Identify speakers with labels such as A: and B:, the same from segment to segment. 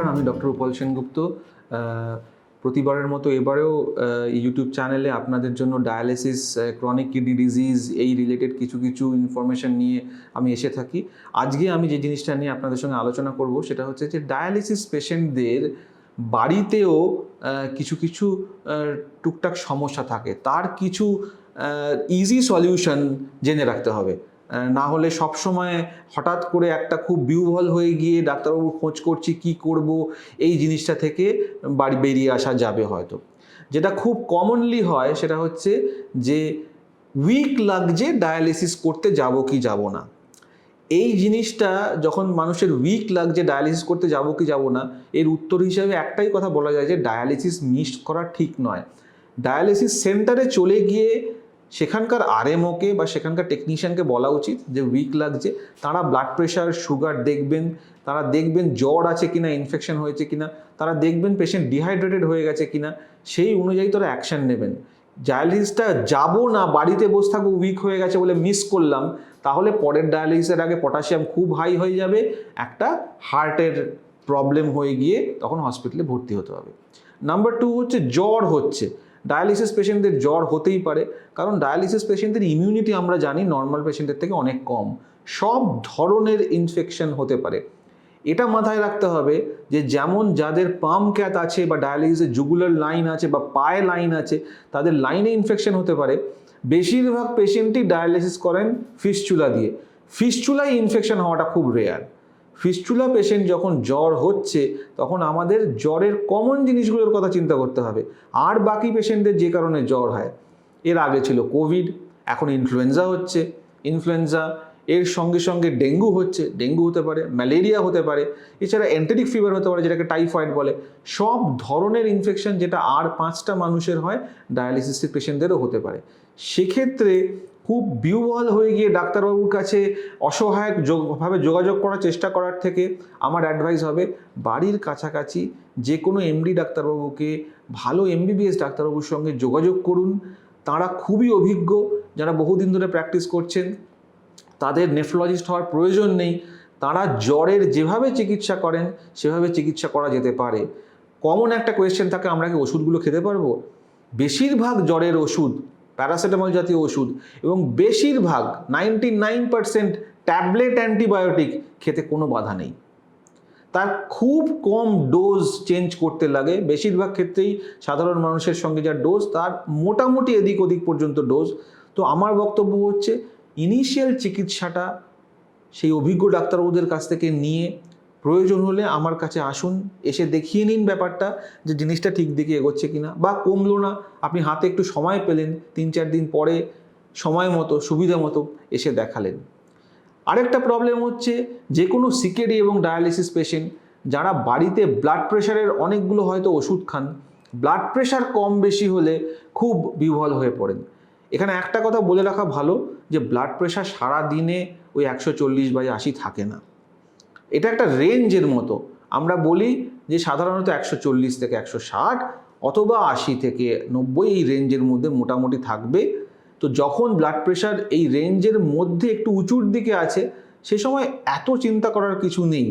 A: নমস্কার, আমি ডক্টর উপল সেনগুপ্ত। প্রতিবারের মতো এবারেও ইউটিউব চ্যানেলে আপনাদের জন্য ডায়ালিসিস ক্রনিক কিডনি ডিজিজ এই রিলেটেড কিছু কিছু ইনফরমেশন নিয়ে আমি এসে থাকি। আজকে আমি যে জিনিসটা নিয়ে আপনাদের সঙ্গে আলোচনা করব, সেটা হচ্ছে যে ডায়ালিসিস পেশেন্টদের বাড়িতেও কিছু কিছু টুকটাক সমস্যা থাকে। তার কিছু ইজি সলিউশন জেনে রাখতে হবে। না হলে সবসময় হঠাৎ করে একটা খুব বিউহল হয়ে গিয়ে ডাক্তারবাবু খোঁজ করছি, কি করব? এই জিনিসটা থেকে বাড়ি বেরিয়ে আসা যাবে হয়তো। যেটা খুব কমনলি হয় সেটা হচ্ছে যে উইক লাগছে ডায়ালিসিস করতে যাব কি যাব না। এই জিনিসটা যখন মানুষের উইক লাগছে ডায়ালিসিস করতে যাব কি যাব না, এর উত্তর হিসাবে একটাই কথা বলা যায় যে ডায়ালিসিস মিস করা ঠিক নয়। ডায়ালিসিস সেন্টারে চলে গিয়ে সেখানকার আরএমওকে বা সেখানকার টেকনিশিয়ানকে বলা উচিত যে উইক লাগছে, তারা ব্লাড প্রেশার সুগার দেখবেন, তারা দেখবেন জ্বর আছে কিনা ইনফেকশন হয়েছে কিনা, তারা দেখবেন পেশেন্ট ডিহাইড্রেটেড হয়ে গেছে কিনা, সেই অনুযায়ী তারা অ্যাকশন নেবেন। ডায়ালিসিসটা যাব না, বাড়িতে বসে থাকব উইক হয়ে গেছে বলে মিস করলাম, তাহলে পরের ডায়ালিসিসের আগে পটাশিয়াম খুব হাই হয়ে যাবে, একটা হার্টের প্রবলেম হয়ে গিয়ে তখন হসপিটালে ভর্তি হতে হবে। নাম্বার টু হচ্ছে জ্বর হচ্ছে। ডায়ালিসিস পেশেন্টদের জ্বর হতেই পারে, কারণ ডায়ালিসিস পেশেন্টদের ইমিউনিটি আমরা জানি নর্মাল পেশেন্টের থেকে অনেক কম। সব ধরনের ইনফেকশন হতে পারে। এটা মাথায় রাখতে হবে যে যেমন যাদের পাম ক্যাথ আছে বা ডায়ালিসিসের জুগুলার লাইন আছে বা পায়ে লাইন আছে, তাদের লাইনে ইনফেকশন হতে পারে। বেশিরভাগ পেশেন্টই ডায়ালিসিস করেন ফিসচুলা দিয়ে। ফিসচুলায় ইনফেকশন হওয়াটা খুব রেয়ার ফিস্টুলা পেশেন্ট যখন জ্বর হচ্ছে, তখন আমাদের জ্বরের কমন জিনিসগুলোর কথা চিন্তা করতে হবে। আর বাকি পেশেন্টদের যে কারণে জ্বর হয়, এর আগে ছিল কোভিড এখন ইনফ্লুয়েঞ্জা হচ্ছে। ইনফ্লুয়েঞ্জা এর সঙ্গে সঙ্গে ডেঙ্গু হচ্ছে, ডেঙ্গু হতে পারে ম্যালেরিয়া হতে পারে, এছাড়া অ্যান্টেরিক ফিভার হতে পারে, যেটাকে টাইফয়েড বলে। সব ধরনের ইনফেকশন যেটা আর পাঁচটা মানুষের হয় ডায়ালিসিসের পেশেন্টদেরও হতে পারে। সেক্ষেত্রে খুব বিউবল হয়ে গিয়ে ডাক্তারবাবুর কাছে অসহায়ক যোগ- ভাবে যোগাযোগ করার চেষ্টা করার থেকে আমার অ্যাডভাইস হবে, বাড়ির কাছাকাছি যে কোনো এমডি ডাক্তারবাবুকে, ভালো এমবিবিএস ডাক্তারবাবুর সঙ্গে যোগাযোগ করুন। তারা খুবই অভিজ্ঞ, যারা বহুদিন ধরে প্র্যাকটিস করছেন। তাদের নেফ্রোলজিস্ট হওয়ার প্রয়োজন নেই। তারা জ্বরের যেভাবে চিকিৎসা করেন, সেভাবে চিকিৎসা করা যেতে পারে। কমন একটা কোয়েশ্চেন থাকে, আমরা কি ওষুধগুলো খেতে পারব? বেশিরভাগ জ্বরের ওষুধ প্যারাসিটামল জাতীয় ওষুধ এবং বেশিরভাগ ninety nine percent tablet antibiotic খেতে কোনো বাধা নেই। তার খুব কম ডোজ চেঞ্জ করতে লাগে। বেশিরভাগ ক্ষেত্রেই সাধারণ মানুষের সঙ্গে যা ডোজ, তার মোটামুটি এদিক ওদিক পর্যন্ত ডোজ। তো আমার বক্তব্য হচ্ছে ইনিশিয়াল চিকিৎসাটা সেই অভিজ্ঞ ডাক্তারবাবুদের কাছ থেকে নিয়ে প্রয়োজন হলে আমার কাছে আসুন, এসে দেখিয়ে নিন ব্যাপারটা যে জিনিসটা ঠিক দিকে এগোচ্ছে কিনা বা কমলো না। আপনি হাতে একটু সময় পেলেন, তিন চার দিন পরে সময় মতো, সুবিধা মতো এসে দেখালেন। আরেকটা প্রবলেম হচ্ছে যে কোনো সিকেডি এবং ডায়ালিসিস পেশেন্ট যারা বাড়িতে ব্লাড প্রেশারের অনেকগুলো হয়তো ওষুধ খান ব্লাড প্রেশার কম বেশি হলে খুব বিভল হয়ে পড়েন। এখানে একটা কথা বলে রাখা ভালো যে ব্লাড প্রেশার সারা দিনে ওই একশো চল্লিশ বাই আশি থাকে না। এটা একটা রেঞ্জের মতো। আমরা বলি যে সাধারণত একশো চল্লিশ থেকে একশো ষাট অথবা আশি থেকে নব্বই এই রেঞ্জের মধ্যে মোটামুটি থাকবে। তো যখন ব্লাড প্রেশার এই রেঞ্জের মধ্যে একটু উঁচুর দিকে আছে, সে সময় এত চিন্তা করার কিছু নেই।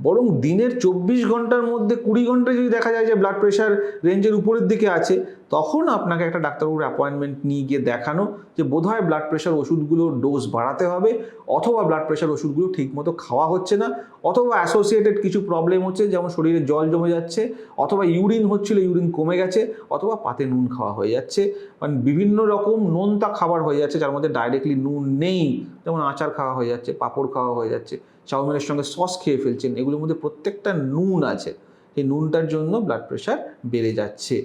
A: বরং দিনের চব্বিশ ঘণ্টার মধ্যে কুড়ি ঘন্টায় যদি দেখা যায় যে ব্লাড প্রেশার রেঞ্জের উপরের দিকে আছে, তখন আপনাকে একটা ডাক্তারবাবুর অ্যাপয়েন্টমেন্ট নিয়ে গিয়ে দেখানো যে বোধহয় ব্লাড প্রেশার ওষুধগুলোর ডোজ বাড়াতে হবে, অথবা ব্লাড প্রেশার ওষুধগুলো ঠিকমতো খাওয়া হচ্ছে না, অথবা অ্যাসোসিয়েটেড কিছু প্রবলেম হচ্ছে, যেমন শরীরে জল জমে যাচ্ছে, অথবা ইউরিন হচ্ছিল ইউরিন কমে গেছে, অথবা পাতে নুন খাওয়া হয়ে যাচ্ছে। মানে বিভিন্ন রকম নোনতা খাবার হয়ে যাচ্ছে, যার মধ্যে ডাইরেক্টলি নুন নেই। যেমন আচার খাওয়া হয়ে যাচ্ছে, পাঁপড় খাওয়া হয়ে যাচ্ছে, চাউমিনের সঙ্গে সস খেয়ে ফেলছেন, এগুলোর মধ্যে প্রত্যেকটা নুন আছে। এই নুনটার জন্য ব্লাড প্রেশার বেড়ে যাচ্ছে।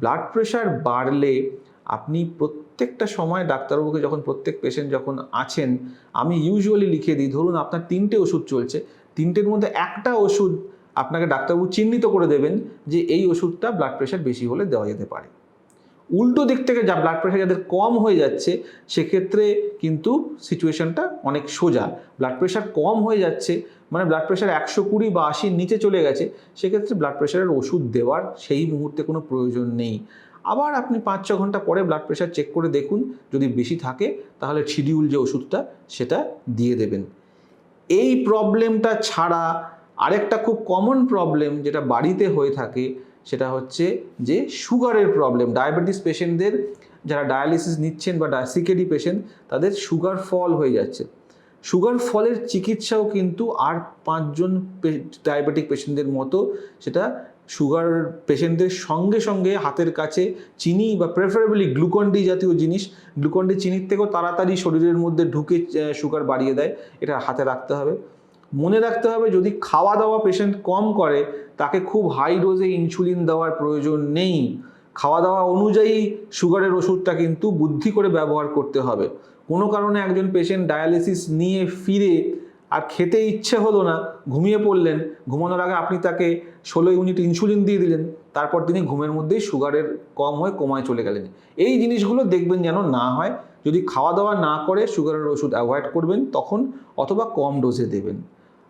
A: ব্লাড প্রেশার বাড়লে আপনি প্রত্যেকটা সময় ডাক্তারবাবুকে যখন প্রত্যেক পেশেন্ট যখন আছেন, আমি ইউজুয়ালি লিখে দিই, ধরুন আপনার তিনটে ওষুধ চলছে, তিনটের মধ্যে একটা ওষুধ আপনাকে ডাক্তারবাবু চিহ্নিত করে দেবেন যে এই ওষুধটা ব্লাড প্রেশার বেশি হলে দেওয়া যেতে পারে। উল্টো দিক থেকে যা ব্লাড প্রেশার যাদের কম হয়ে যাচ্ছে, সেক্ষেত্রে কিন্তু সিচুয়েশনটা অনেক সোজা। ব্লাড প্রেশার কম হয়ে যাচ্ছে মানে ব্লাড প্রেশার একশো কুড়ি বা আশির নিচে চলে গেছে, সেক্ষেত্রে ব্লাড প্রেশারের ওষুধ দেওয়ার সেই মুহূর্তে কোনো প্রয়োজন নেই। আবার আপনি পাঁচ ছ ঘণ্টা পরে ব্লাড প্রেশার চেক করে দেখুন, যদি বেশি থাকে, তাহলে শিডিউল যে ওষুধটা, সেটা দিয়ে দেবেন। এই প্রবলেমটা ছাড়া আরেকটা খুব কমন প্রবলেম যেটা বাড়িতে হয়ে থাকে সেটা হচ্ছে যে সুগারের প্রবলেম ডায়াবেটিস পেশেন্টদের যারা ডায়ালিসিস নিচ্ছেন বা সিকেডি পেশেন্ট তাদের সুগার ফল হয়ে যাচ্ছে। সুগার ফলের চিকিৎসাও কিন্তু আর পাঁচজন ডায়াবেটিক পেশেন্টদের মতো সেটা সুগার পেশেন্টদের সঙ্গে সঙ্গে হাতের কাছে চিনি বা প্রেফারেবলি গ্লুকন ডি জাতীয় জিনিস গ্লুকন ডি চিনির থেকেও তাড়াতাড়ি শরীরের মধ্যে ঢুকে সুগার বাড়িয়ে দেয়। এটা হাতে রাখতে হবে। মনে রাখতে হবে যদি খাওয়া দাওয়া পেশেন্ট কম করে, তাকে খুব হাই ডোজে ইনসুলিন দেওয়ার প্রয়োজন নেই। খাওয়া দাওয়া অনুযায়ী সুগারের ওষুধটা কিন্তু বুদ্ধি করে ব্যবহার করতে হবে। কোনো কারণে একজন পেশেন্ট ডায়ালিসিস নিয়ে ফিরে আর খেতে ইচ্ছে হলো না, ঘুমিয়ে পড়লেন, ঘুমানোর আগে আপনি তাকে ষোলো ইউনিট ইনসুলিন দিয়ে দিলেন, তারপর তিনি ঘুমের মধ্যেই সুগারের কম হয়ে কমায় চলে গেলেন। এই জিনিসগুলো দেখবেন যেন না হয়। যদি খাওয়া দাওয়া না করে সুগারের ওষুধ অ্যাভয়েড করবেন, তখন অথবা কম ডোজে দেবেন।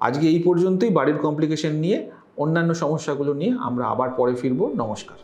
A: আজকে এই পর্যন্তই। বাড়ির কমপ্লিকেশন নিয়ে অন্যান্য সমস্যাগুলো নিয়ে আমরা আবার পরে ফিরবো। নমস্কার।